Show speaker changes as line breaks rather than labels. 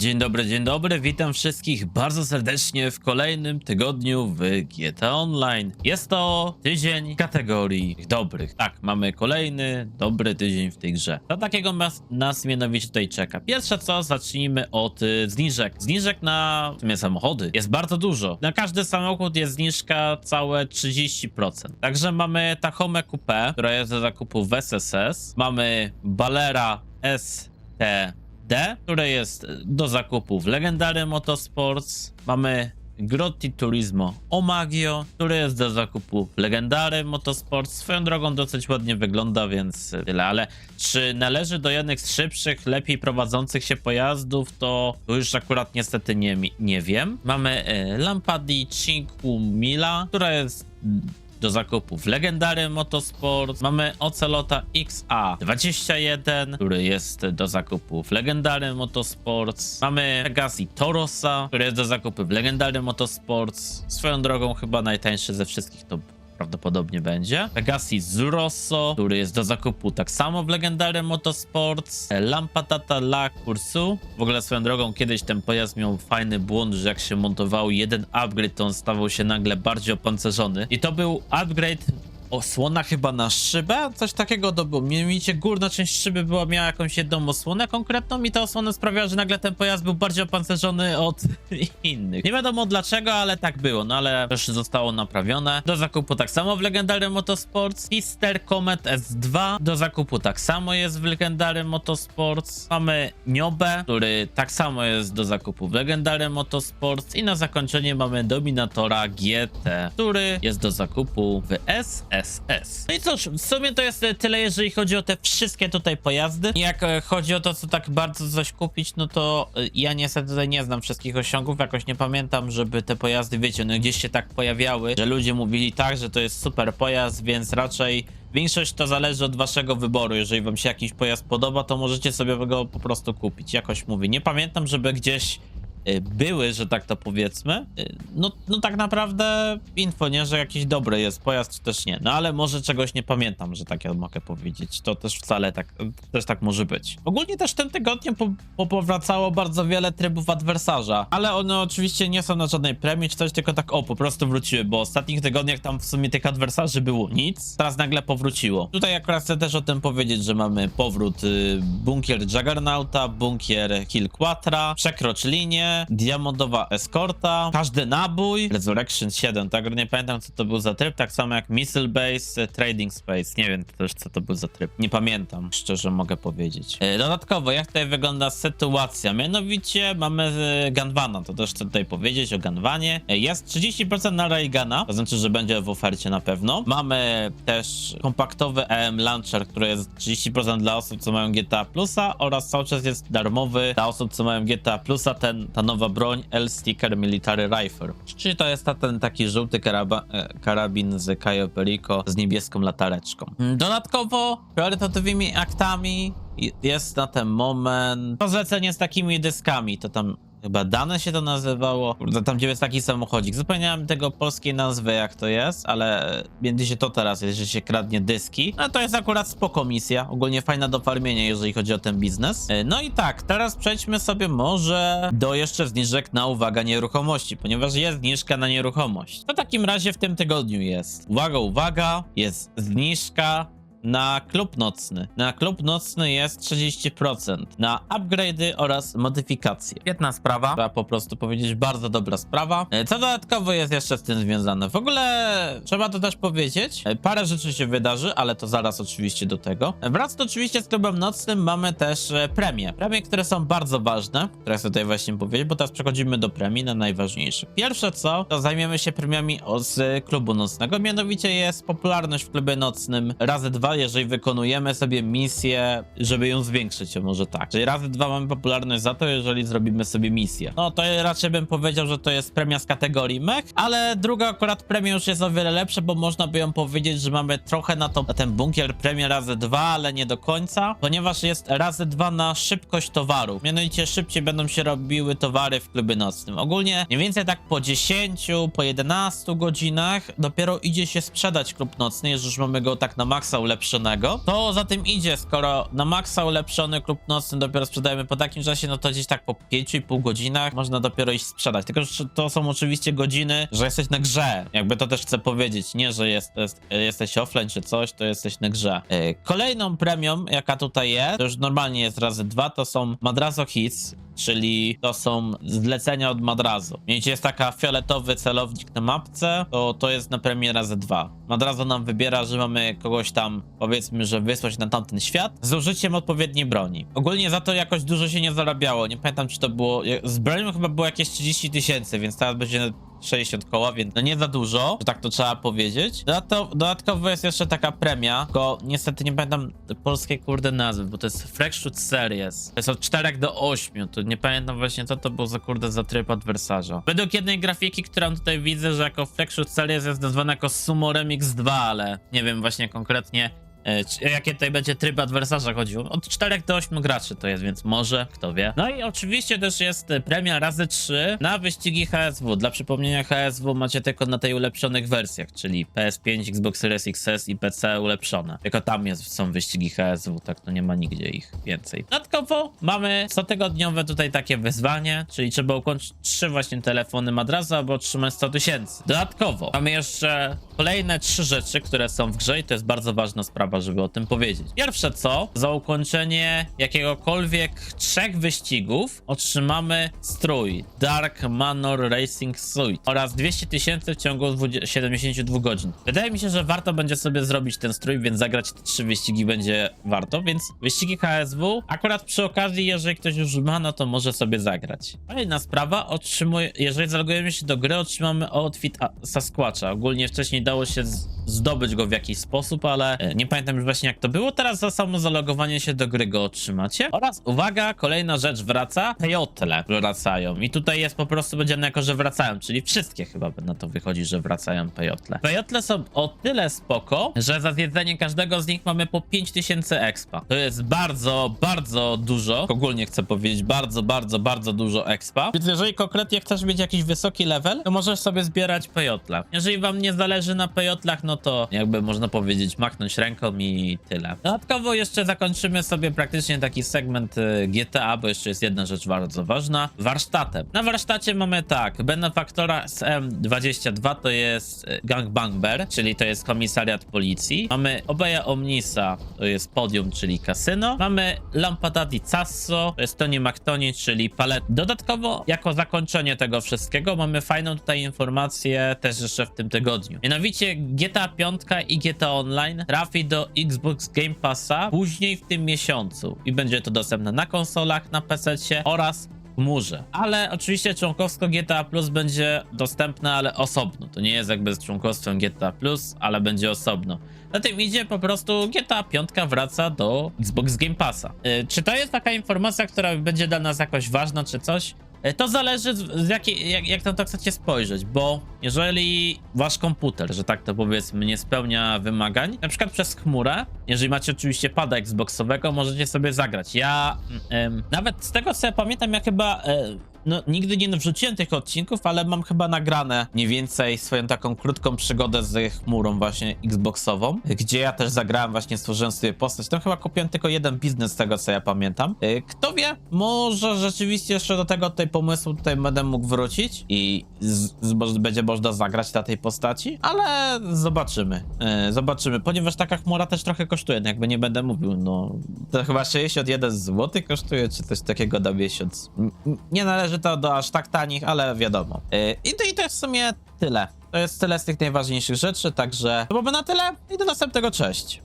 Dzień dobry, dzień dobry, witam wszystkich bardzo serdecznie w kolejnym tygodniu w GTA Online. Jest to tydzień kategorii dobrych. Tak, mamy kolejny dobry tydzień w tej grze. To takiego nas, nas mianowicie tutaj czeka. Pierwsze co, zacznijmy od y, zniżek. Zniżek na w sumie samochody jest bardzo dużo. Na każdy samochód jest zniżka całe 30%. Także mamy Tachomę Coupé, która jest do zakupu w SSS. Mamy Balera ST D, które jest do zakupu w Legendary Motorsports. Mamy Grotti Turismo Omagio, które jest do zakupu w Legendary Motorsports. Swoją drogą dosyć ładnie wygląda, więc tyle. Ale czy należy do jednych z szybszych, lepiej prowadzących się pojazdów, to, już akurat niestety nie, nie wiem. Mamy e, Lampadi Cinque Mila, która jest do zakupu w Legendary Motorsport. Mamy Ocelota XA21, który jest do zakupu w Legendary Motorsports. Mamy Pegasi Torosa, który jest do zakupu w Legendary Motorsports. Swoją drogą chyba najtańszy ze wszystkich to prawdopodobnie będzie. Pegasi Zurosso, który jest do zakupu tak samo w Legendary Motorsports. Lampadata La Cursu. W ogóle swoją drogą kiedyś ten pojazd miał fajny błąd, że jak się montował jeden upgrade, to on stawał się nagle bardziej opancerzony. I to był upgrade osłona chyba na szybę? Coś takiego to było. Mianowicie górna część szyby była, miała jakąś jedną osłonę konkretną i ta osłona sprawiała, że nagle ten pojazd był bardziej opancerzony od innych. Nie wiadomo dlaczego, ale tak było, no ale też zostało naprawione. Do zakupu tak samo w Legendary Motorsports. Pister Comet S2 do zakupu tak samo jest w Legendary Motorsports. Mamy Niobę, który tak samo jest do zakupu w Legendary Motorsports i na zakończenie mamy Dominatora GT, który jest do zakupu w SSS. No i cóż, w sumie to jest tyle, jeżeli chodzi o te wszystkie tutaj pojazdy. Jak e, chodzi o to, co tak bardzo coś kupić, no to e, ja niestety tutaj nie znam wszystkich osiągów, jakoś nie pamiętam, żeby te pojazdy, wiecie, no gdzieś się tak pojawiały, że ludzie mówili tak, że to jest super pojazd, więc raczej Większość to zależy od waszego wyboru. Jeżeli wam się jakiś pojazd podoba, to możecie sobie go po prostu kupić. Jakoś mówię. Nie pamiętam, żeby gdzieś były, że tak to powiedzmy. Y, No, no tak naprawdę info, nie, że jakiś dobry jest pojazd, czy też nie. No ale może czegoś nie pamiętam, że tak ja mogę powiedzieć. To też wcale tak, też tak może być. Ogólnie też tym tygodniem po, po powracało bardzo wiele trybów adwersarza, ale one oczywiście nie są na żadnej premii czy coś, tylko tak o, po prostu wróciły, bo ostatnich tygodniach tam w sumie tych adwersarzy było nic, teraz nagle powróciło. Tutaj akurat chcę też o tym powiedzieć, że mamy powrót y, bunkier Juggernauta, bunkier Kill Quatra, przekrocz linię, diamondowa eskorta, każdy nabój, Resurrection 7, tak? Nie pamiętam co to był za tryb, tak samo jak Missile Base, y, Trading Space, nie wiem też co to był za tryb, nie pamiętam, szczerze mogę powiedzieć. Y, Dodatkowo, jak tutaj wygląda sytuacja? Mianowicie mamy y, Gunvana, to też chcę tutaj powiedzieć o Gunvanie. Y, Jest 30% na Raigana, to znaczy, że będzie w ofercie na pewno. Mamy też kompaktowy EM Launcher, który jest 30% dla osób, co mają GTA Plusa oraz cały czas jest darmowy dla osób, co mają GTA Plusa, ten, nowa broń L-Sticker Military Rifle. Czyli to jest ta, ten taki żółty karaba, e, karabin z Cayo Perico z niebieską latareczką. Dodatkowo priorytetowymi aktami jest na ten moment to zlecenie z takimi dyskami, to tam Chyba dane się to nazywało. Kurde, tam gdzie jest taki samochodzik. Zapomniałem tego polskiej nazwy, jak to jest, ale będzie się to teraz, jeżeli się kradnie dyski. No to jest akurat spoko misja. Ogólnie fajna do farmienia, jeżeli chodzi o ten biznes. E, No i tak, teraz przejdźmy sobie może do jeszcze zniżek na uwaga nieruchomości, ponieważ jest zniżka na nieruchomość. To w takim razie w tym tygodniu jest. Uwaga, uwaga, jest zniżka na klub nocny. Na klub nocny jest 30%. Na upgrade'y oraz modyfikacje. Świetna sprawa. Trzeba po prostu powiedzieć, bardzo dobra sprawa. E, Co dodatkowo jest jeszcze z tym związane? W ogóle trzeba to też powiedzieć. e, Parę rzeczy się wydarzy, ale to zaraz oczywiście do tego. E, Wraz to oczywiście z klubem nocnym mamy też premie. Premie, które są bardzo ważne, które chcę tutaj właśnie powiedzieć, bo teraz przechodzimy do premii na najważniejsze. Pierwsze co, to zajmiemy się premiami z klubu nocnego, mianowicie jest popularność w klubie nocnym razy dwa, jeżeli wykonujemy sobie misję, żeby ją zwiększyć, może tak. Czyli razy dwa mamy popularność za to, jeżeli zrobimy sobie misję. No to raczej bym powiedział, że to jest premia z kategorii mech, ale druga akurat premia już jest o wiele lepsza, bo można by ją powiedzieć, że mamy trochę na, to, na ten bunkier premię razy dwa, ale nie do końca, ponieważ jest razy dwa na szybkość towaru. Mianowicie szybciej będą się robiły towary w klubie nocnym. Ogólnie mniej więcej tak po 10, po 11 godzinach dopiero idzie się sprzedać klub nocny, jeżeli już mamy go tak na maksa ulepszyć ulepszonego. To za tym idzie, skoro na maksa ulepszony klub nocny dopiero sprzedajemy po takim czasie, no to gdzieś tak po 5,5 godzinach można dopiero iść sprzedać. Tylko, że to są oczywiście godziny, że jesteś na grze. Jakby to też chcę powiedzieć, nie, że jest, jest, jesteś offline czy coś, to jesteś na grze. Yy, Kolejną premią, jaka tutaj jest, to już normalnie jest razy dwa, to są Madrazo Hits, czyli to są zlecenia od Madrazo. Mianowicie jest taka fioletowy celownik na mapce, to to jest na premię razy dwa. Madrazo nam wybiera, że mamy kogoś tam, powiedzmy, że wysłać na tamten świat z użyciem odpowiedniej broni. Ogólnie za to jakoś dużo się nie zarabiało, nie pamiętam czy to było, z bronią chyba było jakieś 30 tysięcy, więc teraz będzie 60 koła, więc no nie za dużo, że tak to trzeba powiedzieć. Dodatkowo, dodatkowo jest jeszcze taka premia, tylko niestety nie pamiętam polskiej kurde nazwy, bo to jest Freshshoot Series. To jest od 4 do 8, to nie pamiętam właśnie co to było za kurde za tryb adwersarza. Według jednej grafiki, którą tutaj widzę, że jako Freshshoot Series jest nazwana jako Sumo Remix 2, ale nie wiem właśnie konkretnie Jakie tutaj będzie tryb adwersarza chodziło? Od 4 do 8 graczy to jest, więc może, kto wie. No i oczywiście też jest e, premia razy 3 na wyścigi HSW. Dla przypomnienia HSW macie tylko na tej ulepszonych wersjach, czyli PS5, Xbox Series XS i PC ulepszone. Tylko tam jest, są wyścigi HSW, tak to nie ma nigdzie ich więcej. Dodatkowo mamy cotygodniowe tutaj takie wyzwanie, czyli trzeba ukończyć trzy właśnie telefony madrasa, albo otrzymać 100 tysięcy. Dodatkowo mamy jeszcze kolejne trzy rzeczy, które są w grze i to jest bardzo ważna sprawa, żeby o tym powiedzieć. Pierwsze co, za ukończenie jakiegokolwiek trzech wyścigów otrzymamy strój Dark Manor Racing Suit oraz 200 tysięcy w ciągu 20 72 godzin. Wydaje mi się, że warto będzie sobie zrobić ten strój, więc zagrać te trzy wyścigi będzie warto, więc wyścigi HSW, akurat przy okazji, jeżeli ktoś już ma, no to może sobie zagrać. Kolejna sprawa, otrzymuje, jeżeli zalogujemy się do gry, otrzymamy outfit Sasquatcha. Ogólnie wcześniej dało się zdobyć go w jakiś sposób, ale e, nie pamiętam już właśnie jak to było. Teraz za samo zalogowanie się do gry go otrzymacie. Oraz uwaga, kolejna rzecz wraca. Pejotle wracają. I tutaj jest po prostu powiedziane jako, że wracają, czyli wszystkie chyba na to wychodzi, że wracają pejotle. Pejotle są o tyle spoko, że za zjedzenie każdego z nich mamy po 5000 expa. To jest bardzo, bardzo dużo. Ogólnie chcę powiedzieć, bardzo, bardzo, bardzo dużo expa. Więc jeżeli konkretnie chcesz mieć jakiś wysoki level, to możesz sobie zbierać pejotla. Jeżeli wam nie zależy na pejotlach, no to jakby można powiedzieć, machnąć ręką i tyle. Dodatkowo jeszcze zakończymy sobie praktycznie taki segment y, GTA, bo jeszcze jest jedna rzecz bardzo ważna. Warsztatem. Na warsztacie mamy tak, benefaktora SM22 to jest y, gangbangber, czyli to jest komisariat policji. Mamy Obeja Omnisa, to jest podium, czyli kasyno. Mamy Lampada di Sasso, to jest Tony McTony, czyli palet. Dodatkowo, jako zakończenie tego wszystkiego, mamy fajną tutaj informację też jeszcze w tym tygodniu. Mianowicie GTA 5 i GTA Online trafi do Xbox Game Passa później w tym miesiącu i będzie to dostępne na konsolach, na PC oraz chmurze. Ale oczywiście członkowsko GTA Plus będzie dostępne, ale osobno. To nie jest jakby z członkostwem GTA Plus, ale będzie osobno. Na tym idzie po prostu GTA 5 wraca do Xbox Game Passa. Yy, czy to jest taka informacja, która będzie dla nas jakoś ważna, czy coś? Yy, To zależy z, jakiej, jak, jak na to chcecie spojrzeć, bo jeżeli wasz komputer, że tak to powiedzmy, nie spełnia wymagań, na przykład przez chmurę, jeżeli macie oczywiście pada Xboxowego, możecie sobie zagrać. Ja em, nawet z tego co ja pamiętam, ja chyba e, no, nigdy nie wrzuciłem tych odcinków, ale mam chyba nagrane mniej więcej swoją taką krótką przygodę z chmurą właśnie Xboxową, gdzie ja też zagrałem, właśnie stworzyłem sobie postać. Tam chyba kupiłem tylko jeden biznes z tego, co ja pamiętam. Y, Kto wie, może rzeczywiście jeszcze do tego tutaj pomysłu tutaj będę mógł wrócić i z, z, będzie można zagrać na tej postaci, ale zobaczymy. Y, Zobaczymy, ponieważ taka chmura też trochę kosztuje, no jakby nie będę mówił, no to chyba 61 zł kosztuje, czy coś takiego na miesiąc. Nie należy to do aż tak tanich, ale wiadomo. Y, I to, i to jest w sumie tyle. To jest tyle z tych najważniejszych rzeczy, także to byłoby na tyle i do następnego, cześć.